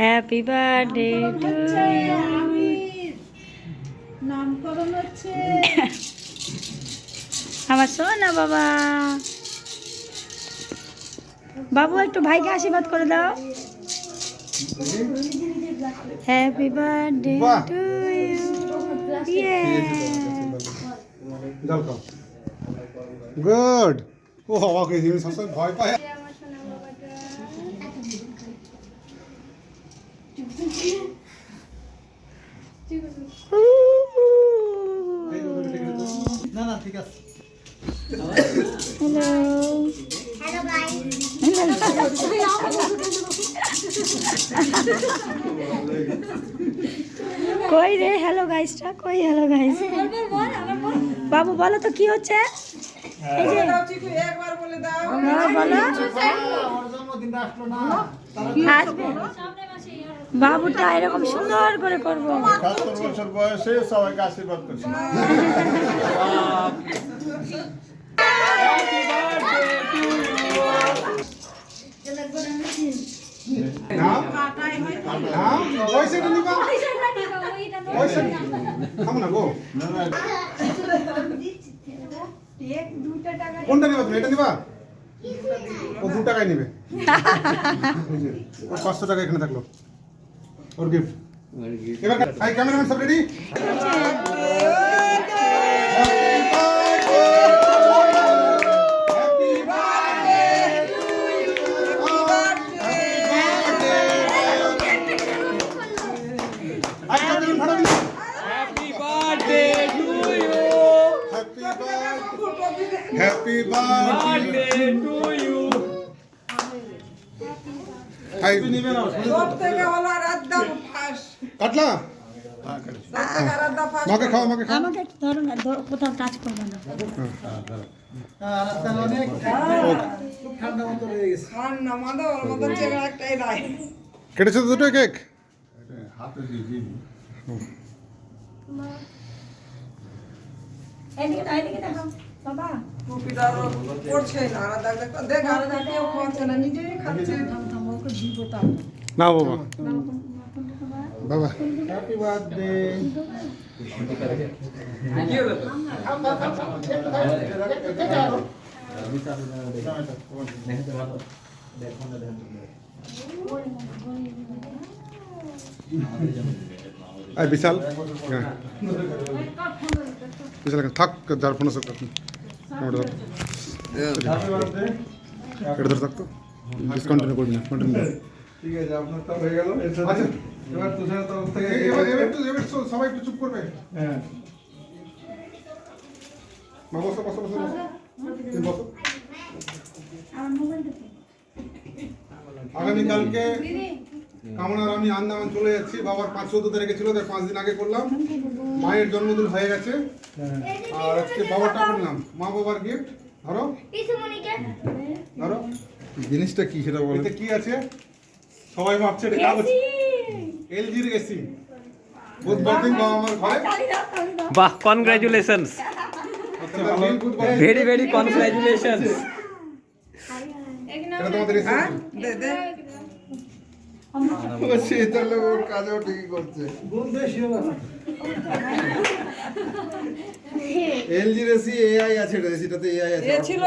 Happy birthday two নামকরণ হচ্ছে। আমার সোনা বাবা। বাবু একটু ভাইকে আশীর্বাদ করে দাও। Happy birthday. Two you good ও সবসময় ভয় পায় না না ঠিক আছে। হ্যালো কই রে হ্যালো গাইসটা কই হ্যালো গাইস বাবু বলো তো কি হচ্ছে? এই যে একবার বলে দাও। হ্যাঁ, বলো। আসবে? বাবুটা এরকম সুন্দর করে করব। বছর বয়সে সবাইকে আশীর্বাদ করছি। কোনটা নিবা তুমি? এটা নিবা? ও দু টাকায় নেবে? ও পাঁচশো টাকা এখানে থাকল। ওর গিফট এবার ক্যামেরাম্যান সব ready happy birthday Birthday to you. কাটলা? মাকে খাও মাকে খাও। আমাকে ধরো না ধরো, কোথাও টাচ করবে না। কেটেছো দুটো কেক? হাতে দিয়ে এদিকে এদিকে দেখো বাবা। টুপিটা পড়ছে না আর দেখ। দেখ দেখ কেউ খাচ্ছে না নিজেই খাচ্ছে। না বাবা। বাবা। Happy birthday Vishal. হ্যাঁ। বিশাল থাক যার ফোন আছে ক্যামেরা ধর এটা ধরে থাকতো ডিসকন্টিনিউ করবি না কন্টিনিউ ঠিক আছে আপনার তো হয়ে গেল আচ্ছা এবার তুষার তরফ থেকে এবার এবার এবার সবাই একটু চুপ করবে হ্যাঁ মা বসো বসো বসো বসো। বসো আগামীকালকে কামনার আমি আন্দামান চলে যাচ্ছি। বাবার পাঁচ চোদ্দ তারিখে ছিল তাই পাঁচ দিন আগে করলাম। মায়ের জন্মদিন হয়ে গেছে। আর আজকে বাবারটা করলাম মা বাবার গিফট ধরো। ধরো। জিনিসটা কি সেটা বলো? কি আছে? সবাই ভাবছে এটা কাগজ। এলজির এসি বুধবার দিন বাবা আমার ঘরে। বাহ কনগ্রাচুলেশনস আচ্ছা। ভেরি ভেরি কনগ্রাচুলেশনস এটা তোমাদের এসি দে দে। সে তাহলে ওর কাজেও ঠিকই করছে। এলজি রেসি এআই আছে রেসিটাতে এআই আছে। এ ছিল,